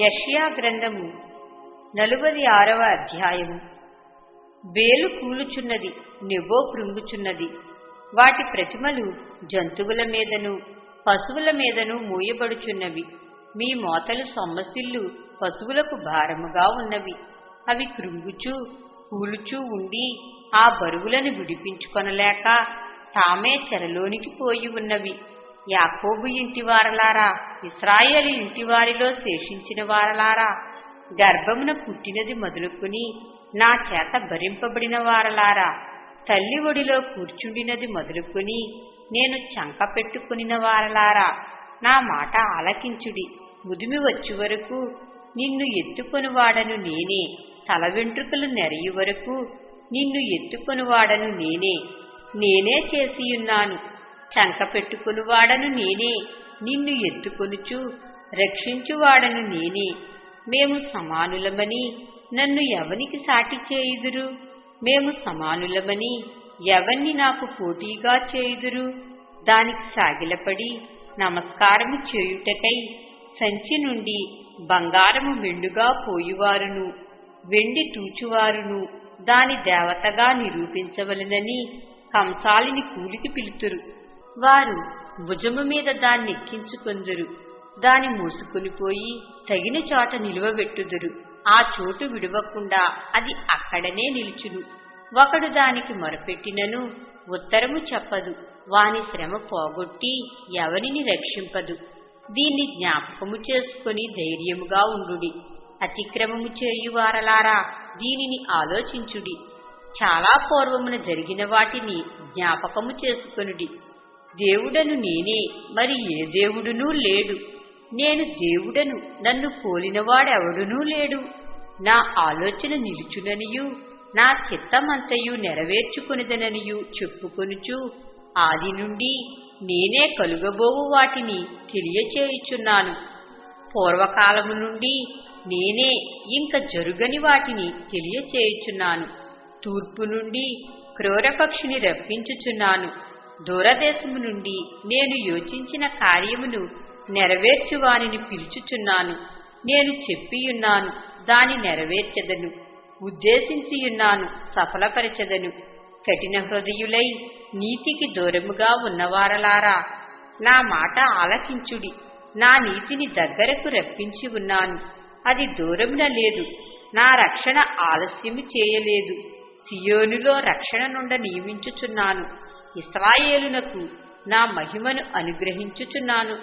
యష్యా గ్రంథము నలువది ఆరవ అధ్యాయము. బేలు కూలుచున్నది నివ్వో కృంగుచున్నది. వాటి ప్రతిమలు జంతువుల మీదను పశువుల మీదను మూయబడుచున్నవి. మీ మోతలు సొమ్మసిల్లు పశువులకు భారముగా ఉన్నవి. అవి కృంగుచూ కూలుచూ ఉండి ఆ బరువులను విడిపించుకొనలేక తామే చెరలోనికి పోయి ఉన్నవి. యాకోబు ఇంటివారలారా ఇస్రాయేలు ఇంటివారిలో శేషించిన వారలారా గర్భమున పుట్టినది మొదలుకుని నా చేత భరింపబడిన వారలారా తల్లి ఒడిలో కూర్చుండినది మొదలుకొని నేను చంక పెట్టుకునిన వారలారా నా మాట ఆలకించుడి. ముదిమి వచ్చి వరకు నిన్ను ఎత్తుకొనివాడను నేనే. తల వెంట్రుకలు నెరయు వరకు నిన్ను ఎత్తుకొనివాడను నేనే. నేనే చేసియున్నాను. చంక పెట్టుకునివాడను నేనే నిన్ను ఎత్తుకొనుచు రక్షించువాడను నేనే. మేము సమానులమని నన్ను ఎవనికి సాటి చేయుదురు? మేము సమానులమని ఎవన్ని నాకు పోటీగా చేయుదురు? దానికి సాగిలపడి నమస్కారము చేయుటకై సంచి నుండి బంగారము మెండుగా పోయువారును. వెండి తూచువారును దాని దేవతగా నిరూపించవలనని కంసాలిని కూలికి పిలుతురు. వారు భుజము మీద దాన్ని ఎక్కించుకొందురు. దాని మూసుకునిపోయి తగిన చోట నిలువబెట్టుదురు. ఆ చోటు విడవకుండా అది అక్కడనే నిలుచును. ఒకడు దానికి మొరపెట్టినను ఉత్తరము చెప్పదు. వాని శ్రమ పోగొట్టి ఎవరిని రక్షింపదు. దీన్ని జ్ఞాపకము చేసుకుని ధైర్యముగా ఉండుడి. అతిక్రమము చేయువారలారా దీనిని ఆలోచించుడి. చాలా పూర్వమున జరిగిన వాటిని జ్ఞాపకము చేసుకొనుడి. దేవుడను నేనే మరి ఏ దేవుడునూ లేడు. నేను దేవుడను నన్ను పోలినవాడెవడునూ లేడు. నా ఆలోచన నిలుచుననియు నా చిత్తమంతయు నెరవేర్చుకునిదననియు చెప్పుకొనుచు ఆది నుండి నేనే కలుగబోవు వాటిని తెలియచేయుచున్నాను. పూర్వకాలము నుండి నేనే ఇంక జరుగని వాటిని తెలియచేయుచున్నాను. తూర్పు నుండి క్రూరపక్షిని రప్పించుచున్నాను. దూరదేశము నుండి నేను యోచించిన కార్యమును నెరవేర్చువానిని పిలుచుచున్నాను. నేను చెప్పియున్నాను దాని నెరవేర్చెదను. ఉద్దేశించియున్నాను సఫలపరచెదను. కఠిన హృదయులై నీతికి దూరముగా ఉన్నవారలారా నా మాట ఆలకించుడి. నా నీతిని దగ్గరకు రప్పించి ఉన్నాను. అది దూరమున లేదు. నా రక్షణ ఆలస్యము చేయలేదు. సియోనులో రక్షణ నుండ నియమించుచున్నాను ఇస్రాయేలునకు నా మహిమను అనుగ్రహించుచున్నాను.